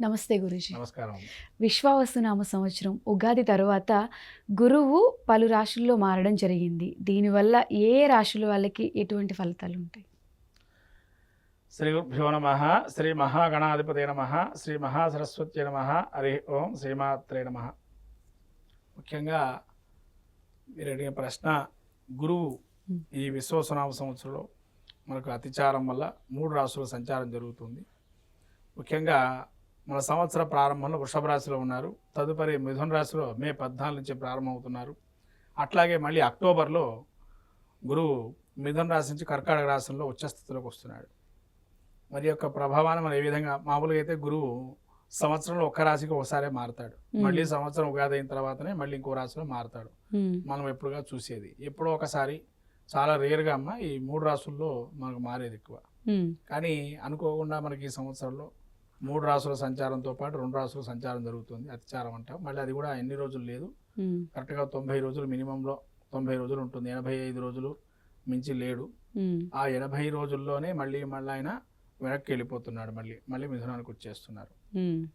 నమస్తే గురుజీ. నమస్కారం. విశ్వావసునామ సంవత్సరం ఉగాది తరువాత గురువు పలు రాశుల్లో మారడం జరిగింది. దీనివల్ల ఏ రాశుల వాళ్ళకి ఎటువంటి ఫలితాలు ఉంటాయి శ్రీ గురుభ్యో నమ శ్రీ మహాగణాధిపతి నమ శ్రీ మహాసరస్వతి నమ హరి ఓం శ్రీమాత్రే నమ. ముఖ్యంగా మీరు అడిగిన ప్రశ్న గురువు. ఈ విశ్వసునామ సంవత్సరంలో మనకు అతిచారం వల్ల మూడు రాశుల సంచారం జరుగుతుంది. ముఖ్యంగా మన సంవత్సర ప్రారంభంలో వృషభ రాశిలో ఉన్నారు. తదుపరి మిథున రాశిలో మే పద్నాలుగు నుంచి ప్రారంభమవుతున్నారు. అట్లాగే మళ్ళీ అక్టోబర్లో గురువు మిథున రాశి నుంచి కర్కాటక రాశిలో ఉచ్చస్థితిలోకి వస్తున్నాడు. మరి యొక్క ప్రభావాన్ని మనం ఏ విధంగా మామూలుగా అయితే గురువు సంవత్సరంలో ఒక్క రాశికి ఒకసారే మారుతాడు. మళ్ళీ సంవత్సరం ఉగాది అయిన తర్వాతనే మళ్ళీ ఇంకో రాశిలో మారుతాడు. మనం ఎప్పుడుగా చూసేది. ఎప్పుడో ఒకసారి చాలా రేర్గా అమ్మ ఈ మూడు రాసుల్లో మనకు మారేది ఎక్కువ. కానీ అనుకోకుండా మనకి ఈ సంవత్సరంలో మూడు రాసుల సంచారంతో పాటు రెండు రాసుల సంచారం జరుగుతుంది. అతిచారం అంటాం. మళ్ళీ అది కూడా ఎన్ని రోజులు లేదు. కరెక్ట్గా తొంభై రోజులు మినిమంలో తొంభై రోజులు ఉంటుంది. ఎనభై ఐదు రోజులు మించి లేడు. ఆ ఎనభై రోజుల్లోనే మళ్ళీ మళ్ళీ ఆయన వెనక్కి వెళ్ళిపోతున్నాడు మళ్ళీ. మళ్ళీ మిథునానికి వచ్చేస్తున్నారు.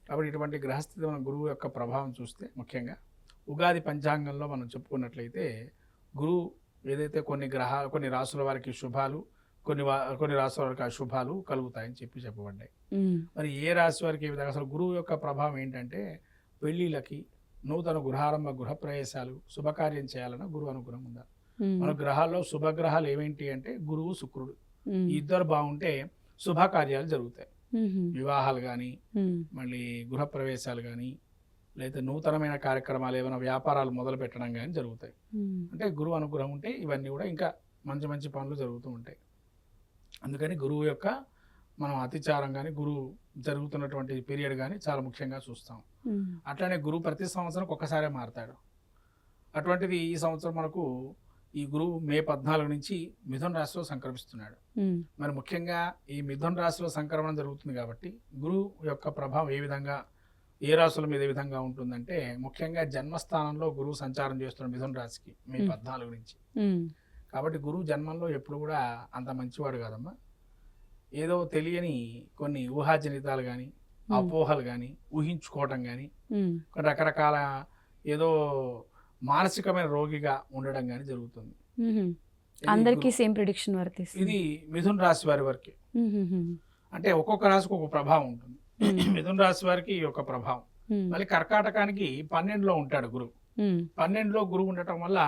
కాబట్టి ఇటువంటి గ్రహస్థితి మన గురువు యొక్క ప్రభావం చూస్తే ముఖ్యంగా ఉగాది పంచాంగంలో మనం చెప్పుకున్నట్లయితే గురువు ఏదైతే కొన్ని గ్రహాలు కొన్ని రాసుల వారికి శుభాలు కొన్ని కొన్ని రాసుల వారికి అశుభాలు కలుగుతాయని చెప్పి చెప్పబడ్డాయి. మరి ఏ రాశి వారికి ఏ విధంగా? అసలు గురువు యొక్క ప్రభావం ఏంటంటే పెళ్ళిళ్ళకి నూతన గృహారంభ గృహప్రవేశాలు శుభకార్యం చేయాలన్న గురువు అనుగ్రహం ఉందా? మన గ్రహాల్లో శుభగ్రహాలు ఏమేంటి అంటే గురువు శుక్రుడు. ఇద్దరు బాగుంటే శుభకార్యాలు జరుగుతాయి. వివాహాలు కానీ మళ్ళీ గృహప్రవేశాలు కానీ లేదా నూతనమైన కార్యక్రమాలు ఏమైనా వ్యాపారాలు మొదలు పెట్టడం కానీ జరుగుతాయి. అంటే గురువు అనుగ్రహం ఉంటే ఇవన్నీ కూడా ఇంకా మంచి మంచి పనులు జరుగుతూ ఉంటాయి. అందుకని గురువు యొక్క మనం అతిచారం కానీ గురువు జరుగుతున్నటువంటి పీరియడ్ కానీ చాలా ముఖ్యంగా చూస్తాం. అట్లానే గురువు ప్రతి సంవత్సరం ఒక్కసారే మారుతాడు. అటువంటిది ఈ సంవత్సరం మనకు ఈ గురువు మే పద్నాలుగు నుంచి మిథున రాశిలో సంక్రమిస్తున్నాడు. మరి ముఖ్యంగా ఈ మిథున రాశిలో సంక్రమణం జరుగుతుంది కాబట్టి గురువు యొక్క ప్రభావం ఏ విధంగా ఏ రాశుల మీద ఏ విధంగా ఉంటుందంటే ముఖ్యంగా జన్మస్థానంలో గురువు సంచారం చేస్తున్న మిథున రాశికి మే. పద్నాలుగు నుంచి. కాబట్టి గురువు జన్మంలో ఎప్పుడు కూడా అంత మంచివాడు కాదమ్మా. ఏదో తెలియని కొన్ని ఊహాజనితాలు కానీ అపోహలు కానీ ఊహించుకోవటం కానీ రకరకాల ఏదో మానసికమైన రోగిగా ఉండడం కానీ జరుగుతుంది. అందరికీ సేమ్ ప్రిడిక్షన్ వర్తిస్తుంది. ఇది మిథున రాశి వారి వరకే. అంటే ఒక్కొక్క రాశికి ఒక్కొక్క ప్రభావం ఉంటుంది. మిథున రాశి వారికి ఈ యొక్క ప్రభావం. మళ్ళీ కర్కాటకానికి పన్నెండులో ఉంటాడు గురువు. పన్నెండులో గురువు ఉండటం వల్ల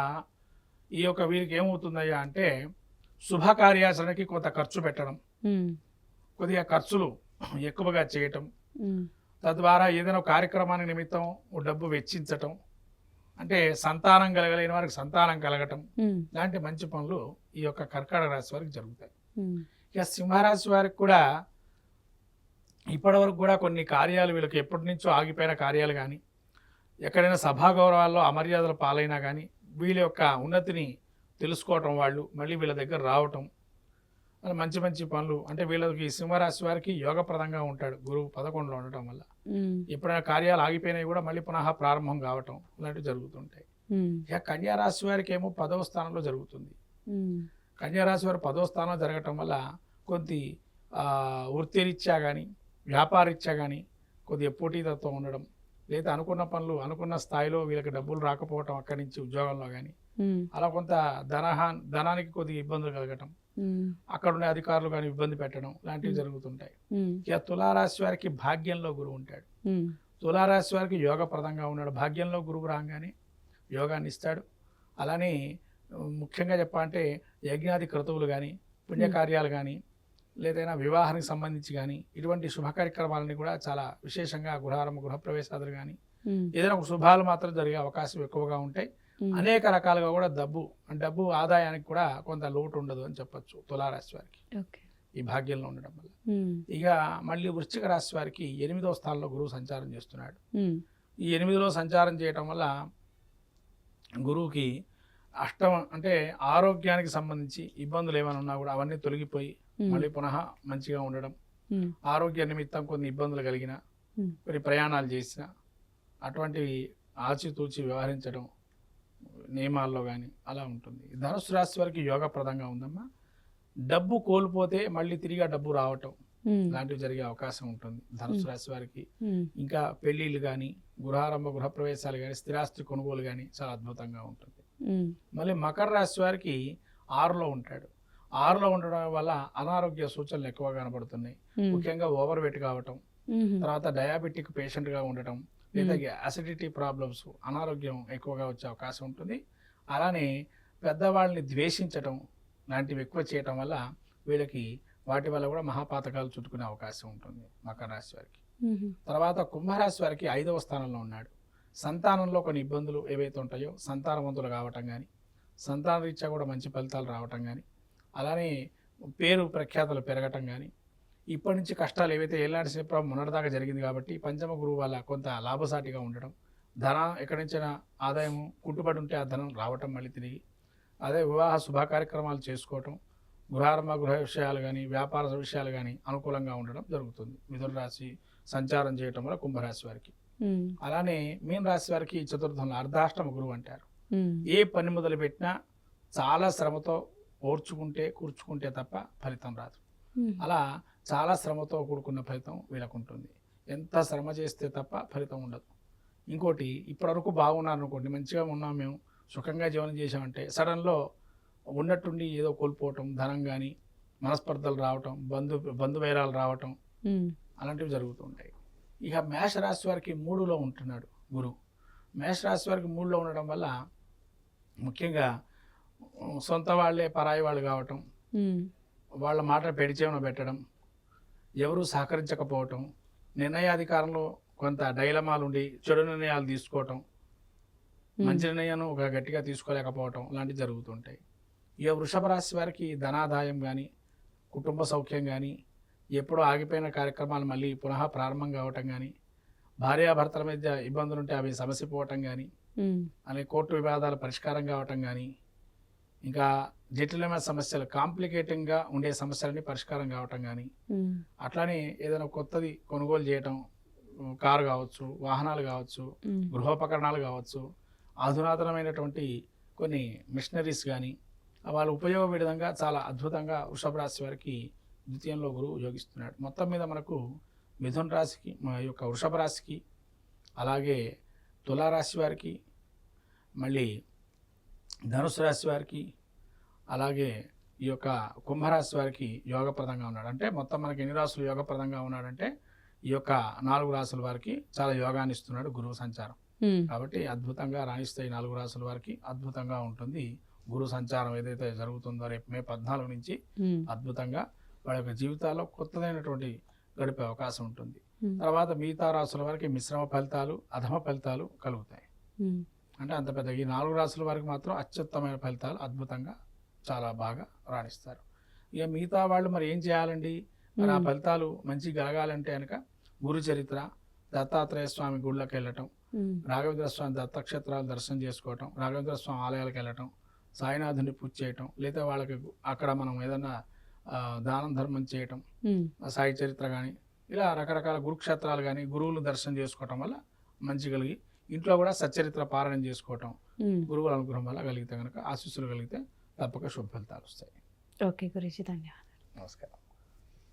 ఈ యొక్క వీరికి ఏమవుతుందయ్యా అంటే శుభకార్యాచరణకి కొంత ఖర్చు పెట్టడం. కొద్దిగా ఖర్చులు ఎక్కువగా చేయటం. తద్వారా ఏదైనా కార్యక్రమానికి నిమిత్తం ఓ డబ్బు వెచ్చించటం. అంటే సంతానం కలగలేని వారికి సంతానం కలగటం. లాంటి మంచి పనులు ఈ యొక్క కర్కాటక రాశి వారికి జరుగుతాయి. ఇక సింహరాశి వారికి కూడా ఇప్పటివరకు కూడా కొన్ని కార్యాలు వీళ్ళకి ఎప్పటి నుంచో ఆగిపోయిన కార్యాలు కానీ ఎక్కడైనా సభా గౌరవాల్లో అమర్యాదల పాలైనా కానీ వీళ్ళ యొక్క ఉన్నతిని తెలుసుకోవటం వాళ్ళు మళ్ళీ వీళ్ళ దగ్గర రావటం. అలా మంచి మంచి పనులు అంటే వీళ్ళకి సింహరాశి వారికి యోగప్రదంగా ఉంటాడు గురువు పదకొండులో ఉండటం వల్ల. ఎప్పుడైనా కార్యాలు ఆగిపోయినాయి కూడా మళ్ళీ పునః ప్రారంభం కావటం ఇలాంటివి జరుగుతుంటాయి. ఇక కన్యా రాశి వారికి ఏమో పదవ స్థానంలో జరుగుతుంది. ఉమ్, కన్యారాశి వారు పదో స్థానం జరగటం వల్ల కొద్ది వృత్తిరీత్యా కానీ వ్యాపారీత్యా కానీ కొద్దిగా పోటీతత్వం ఉండడం లేదా అనుకున్న పనులు అనుకున్న స్థాయిలో వీళ్ళకి డబ్బులు రాకపోవటం అక్కడి నుంచి ఉద్యోగంలో కానీ అలా కొంత ధనహా ధనానికి కొద్దిగా ఇబ్బందులు కలగటం ఉమ్, అక్కడ ఉండే అధికారులు కానీ ఇబ్బంది పెట్టడం లాంటివి. జరుగుతుంటాయి. ఇక తులారాశి వారికి భాగ్యంలో గురువు ఉంటాడు. తులారాశి వారికి యోగప్రదంగా ఉన్నాడు. భాగ్యంలో గురువు రాగానే యోగాన్ని ఇస్తాడు. అలానే ముఖ్యంగా చెప్పాలంటే యజ్ఞాది క్రతువులు కానీ పుణ్యకార్యాలు కానీ లేదైనా వివాహానికి సంబంధించి కానీ ఇటువంటి శుభ కార్యక్రమాలని కూడా చాలా విశేషంగా గృహారంభ గృహప్రవేశాలు కానీ ఏదైనా ఒక శుభాలు మాత్రం జరిగే అవకాశం ఎక్కువగా ఉంటాయి అనేక రకాలుగా కూడా డబ్బు డబ్బు ఆదాయానికి కూడా కొంత లోటు ఉండదు అని చెప్పొచ్చు తులారాశి వారికి. ఈ భాగ్యంలో ఉండడం వల్ల. ఇక మళ్ళీ వృశ్చిక రాశి వారికి ఎనిమిదవ స్థానంలో గురువు సంచారం చేస్తున్నాడు. ఈ ఎనిమిదిలో సంచారం చేయటం వల్ల గురువుకి అష్టం అంటే ఆరోగ్యానికి సంబంధించి ఇబ్బందులు ఏమైనా ఉన్నా కూడా అవన్నీ తొలగిపోయి మళ్ళీ పునః మంచిగా ఉండడం ఆరోగ్య నిమిత్తం కొన్ని ఇబ్బందులు కలిగిన కొన్ని ప్రయాణాలు చేసిన అటువంటివి ఆచితూచి వ్యవహరించడం నియమాల్లో కానీ అలా ఉంటుంది. ధనుసు రాశి వారికి యోగప్రదంగా ఉందమ్మా. డబ్బు కోల్పోతే మళ్ళీ తిరిగి డబ్బు రావటం లాంటివి జరిగే అవకాశం ఉంటుంది. ధనుసు. రాశి వారికి ఇంకా పెళ్ళిళ్ళు కానీ గృహారంభ గృహప్రవేశాలు కానీ స్థిరాస్తి కొనుగోలు కానీ చాలా అద్భుతంగా ఉంటుంది. మళ్ళీ మకర రాశి వారికి ఆరులో ఉంటాడు. ఆరులో ఉండడం వల్ల అనారోగ్య సూచనలు ఎక్కువ కనబడుతున్నాయి. ముఖ్యంగా ఓవర్ వెయిట్ కావటం తర్వాత డయాబెటిక్ పేషెంట్గా ఉండటం లేదా అసిడిటీ ప్రాబ్లమ్స్ అనారోగ్యం ఎక్కువగా వచ్చే అవకాశం ఉంటుంది. అలానే పెద్దవాళ్ళని ద్వేషించటం లాంటివి ఎక్కువ చేయటం వల్ల వీళ్ళకి వాటి వల్ల కూడా మహాపాతకాలు చుట్టుకునే అవకాశం ఉంటుంది మకర రాశి వారికి. తర్వాత కుంభరాశి వారికి ఐదవ స్థానంలో ఉన్నాడు. సంతానంలో కొన్ని ఇబ్బందులు ఏవైతే ఉంటాయో సంతానవంతులు కావటం కానీ సంతాన రీత్యా కూడా మంచి ఫలితాలు రావటం కానీ అలానే పేరు ప్రఖ్యాతలు పెరగటం కానీ ఇప్పటి నుంచి కష్టాలు ఏవైతే ఏలాంటి సేపు మొన్నటిదాకా జరిగింది కాబట్టి పంచమ గురువు వల్ల కొంత లాభసాటిగా ఉండటం ధన ఎక్కడి నుంచైనా ఆదాయం కుట్టుబడి ఉంటే ఆ ధనం రావటం మళ్ళీ తిరిగి అదే వివాహ శుభ కార్యక్రమాలు చేసుకోవటం గృహారంభ గృహ విషయాలు కానీ వ్యాపార విషయాలు కానీ అనుకూలంగా ఉండడం జరుగుతుంది. మిథున రాశి సంచారం చేయటం వల్ల కుంభరాశి వారికి. అలానే మీన రాశి వారికి చతుర్థంలో అర్ధాష్టమ గురువు అంటారు. ఏ పని మొదలు పెట్టినా చాలా శ్రమతో ఓర్చుకుంటే కూర్చుకుంటే తప్ప ఫలితం రాదు. అలా చాలా శ్రమతో కూడుకున్న ఫలితం వీళ్ళకు ఉంటుంది ఎంత శ్రమ చేస్తే తప్ప ఫలితం ఉండదు. ఇంకోటి ఇప్పటివరకు బాగున్నారు అనుకోండి మంచిగా ఉన్నాం మేము సుఖంగా జీవనం చేసామంటే సడన్లో ఉన్నట్టుండి ఏదో కోల్పోవటం ధనం కానీ మనస్పర్ధలు రావటం బంధు బంధువైరాలు రావటం అలాంటివి జరుగుతుంటాయి ఇక మేష రాశి వారికి మూడులో ఉంటున్నాడు గురువు మేష రాశి వారికి మూడులో ఉండడం వల్ల ముఖ్యంగా సొంత వాళ్ళే పరాయి వాళ్ళు కావటం వాళ్ళ మాట పెడిచేమన పెట్టడం ఎవరు సహకరించకపోవటం నిర్ణయాధికారంలో కొంత డైలమాలు ఉండి చెడు నిర్ణయాలు తీసుకోవటం మంచి నిర్ణయాన్ని ఒక గట్టిగా తీసుకోలేకపోవటం లాంటివి జరుగుతుంటాయి. ఇక వృషభ రాశి వారికి ధనాదాయం కానీ కుటుంబ సౌఖ్యం కానీ ఎప్పుడో ఆగిపోయిన కార్యక్రమాలు మళ్ళీ పునః ప్రారంభం కావటం కానీ భార్యాభర్తల మధ్య ఇబ్బందులు ఉంటే అవి సమసిపోవటం కానీ ఉమ్, అలాగే కోర్టు వివాదాల పరిష్కారం కావటం కానీ ఇంకా జటిలమైన సమస్యలు కాంప్లికేటింగ్గా ఉండే సమస్యలన్నీ పరిష్కారం కావటం కానీ అట్లానే ఏదైనా కొత్తది కొనుగోలు చేయటం కారు కావచ్చు వాహనాలు కావచ్చు గృహోపకరణాలు కావచ్చు అధునాతనమైనటువంటి కొన్ని మిషనరీస్ కానీ వాళ్ళు ఉపయోగ విధంగా చాలా అద్భుతంగా వృషభ రాశి వారికి ద్వితీయంలో గురువు యోగిస్తున్నాడు మొత్తం మీద మనకు మిథున రాశికి మన యొక్క వృషభ రాశికి అలాగే తులారాశి వారికి మళ్ళీ ధనుసు రాశి వారికి అలాగే ఈ యొక్క కుంభరాశి వారికి యోగప్రదంగా ఉన్నాడు. అంటే మొత్తం మనకి ఎన్ని రాసులు యోగప్రదంగా ఉన్నాడంటే ఈ యొక్క నాలుగు రాసుల వారికి చాలా యోగాన్ని ఇస్తున్నాడు గురువు సంచారం. కాబట్టి అద్భుతంగా రాణిస్తాయి నాలుగు రాసుల వారికి అద్భుతంగా ఉంటుంది గురు సంచారం ఏదైతే జరుగుతుందో రేపు మే పద్నాలుగు నుంచి అద్భుతంగా వాళ్ళ యొక్క జీవితాల్లో కొత్తదైనటువంటి గడిపే అవకాశం ఉంటుంది. తర్వాత మిగతా రాసుల వారికి మిశ్రమ ఫలితాలు అధమ ఫలితాలు కలుగుతాయి. అంటే అంత పెద్ద ఈ నాలుగు రాసుల వారికి మాత్రం అత్యుత్తమైన ఫలితాలు అద్భుతంగా చాలా బాగా రాణిస్తారు. ఇక మిగతా వాళ్ళు మరి ఏం చేయాలండి? మరి ఆ ఫలితాలు మంచి కలగాలంటే కనుక గురు చరిత్ర దత్తాత్రేయ స్వామి గుళ్ళకి వెళ్ళటం రాఘవేంద్ర స్వామి దత్తక్షేత్రాలు దర్శనం చేసుకోవటం రాఘవేంద్ర స్వామి ఆలయాలకు వెళ్ళటం సాయినాథుని పూజ చేయటం లేదా వాళ్ళకి అక్కడ మనం ఏదైనా ఆ, దానం ధర్మం చేయటం సాయి చరిత్ర కానీ ఇలా రకరకాల గురుక్షేత్రాలు కానీ గురువులు దర్శనం చేసుకోవటం వల్ల మంచి కలిగి ఇంట్లో కూడా సచ్చరిత్ర పారాయణం చేసుకోవటం. గురువుల అనుగ్రహం వల్ల కలిగితే కనుక ఆశీస్సులు కలిగితే తప్పక శుభ ఫలితాలు వస్తాయి. ఓకే గురుజీ ధన్యవాదాలు. నమస్కారం.